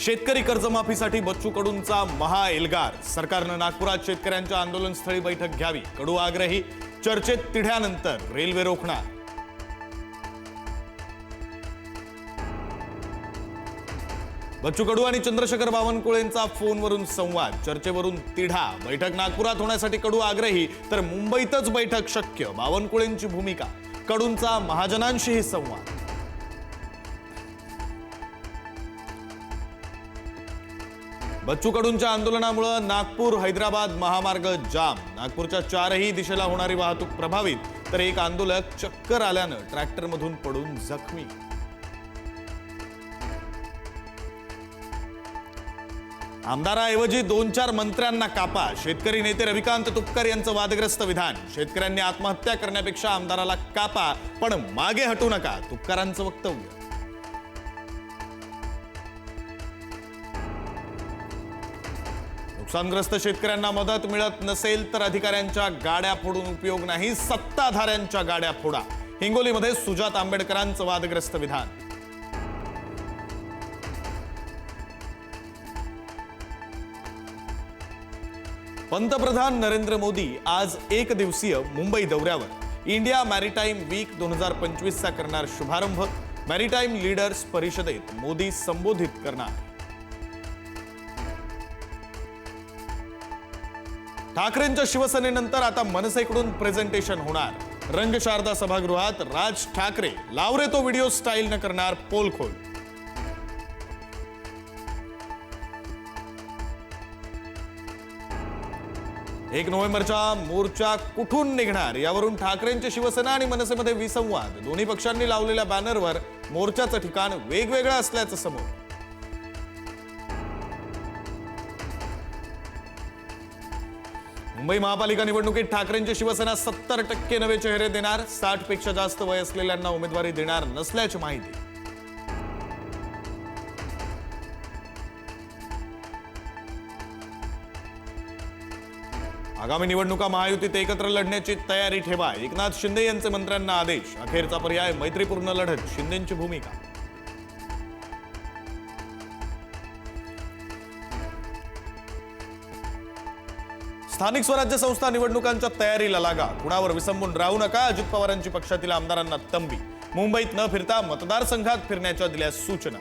शेतकरी कर्जमाफीसाठी बच्चू कडूंचा महा एल्गार. सरकारनं नागपुरात शेतकऱ्यांच्या आंदोलनस्थळी बैठक घ्यावी. कडू आग्रही. चर्चेत तिढ्यानंतर रेल्वे रोखणार. बच्चू कडू आणि चंद्रशेखर बावनकुळेंचा फोनवरून संवाद. चर्चेवरून तिढा. बैठक नागपुरात होण्यासाठी कडू आग्रही. तर मुंबईतच बैठक शक्य. बावनकुळेंची भूमिका. कडूंचा महाजनांशीही संवाद. बच्चू कडूंच्या आंदोलनामुळे नागपूर हैदराबाद महामार्ग जाम. नागपूरच्या चारही दिशेला होणारी वाहतूक प्रभावित तर एक आंदोलक चक्कर आल्यानं ट्रॅक्टरमधून पडून जखमी. आमदाराऐवजी दोन चार मंत्र्यांना कापा. शेतकरी नेते रविकांत तुपकर यांचं वादग्रस्त विधान. शेतकऱ्यांनी आत्महत्या करण्यापेक्षा आमदाराला कापा पण मागे हटू नका तुपकरांचं वक्तव्य. नुकसानग्रस्त शेतकऱ्यांना मदत मिळत नसेल तर अधिकाऱ्यांच्या गाड्या फोडून उपयोग नाही सत्ताधाऱ्यांच्या गाड्या फोडा. हिंगोलीमध्ये सुजात आंबेडकरांचं वादग्रस्त विधान. पंतप्रधान नरेंद्र मोदी आज एक दिवसीय मुंबई दौऱ्यावर. इंडिया मॅरिटाईम वीक दोन हजार पंचवीसचा करणार शुभारंभ. मॅरीटाईम लीडर्स परिषदेत मोदी संबोधित करणार. ठाकरेंच्या शिवसेनेनंतर आता मनसेकडून प्रेझेंटेशन होणार. रंगशारदा सभागृहात राज ठाकरे लावरे तो व्हिडिओ स्टाईलनं करणार पोलखोल. एक नोव्हेंबरच्या मोर्चा कुठून निघणार? यावरून ठाकरेंची शिवसेना आणि मनसेमध्ये विसंवाद. दोन्ही पक्षांनी लावलेल्या बॅनरवर मोर्चाचं ठिकाण वेगवेगळं असल्याचं समोर. मुंबई महापालिका निवडणुकीत ठाकरेंची शिवसेना सत्तर टक्के नवे चेहरे देणार साठपेक्षा जास्त वय असलेल्यांना उमेदवारी देणार नसल्याची माहिती. आगामी निवडणुका महायुतीत एकत्र लढण्याची तयारी ठेवा एकनाथ शिंदे यांचे मंत्र्यांना आदेश. अखेरचा पर्याय मैत्रीपूर्ण लढत शिंदेची भूमिका. स्थानिक स्वराज्य संस्था निवडणुकांच्या तयारीला लागा. कुणावर विसंबून राहू नका अजित पवारांची पक्षातील आमदारांना तंबी. मुंबईत न फिरता मतदारसंघात फिरण्याच्या दिल्या सूचना.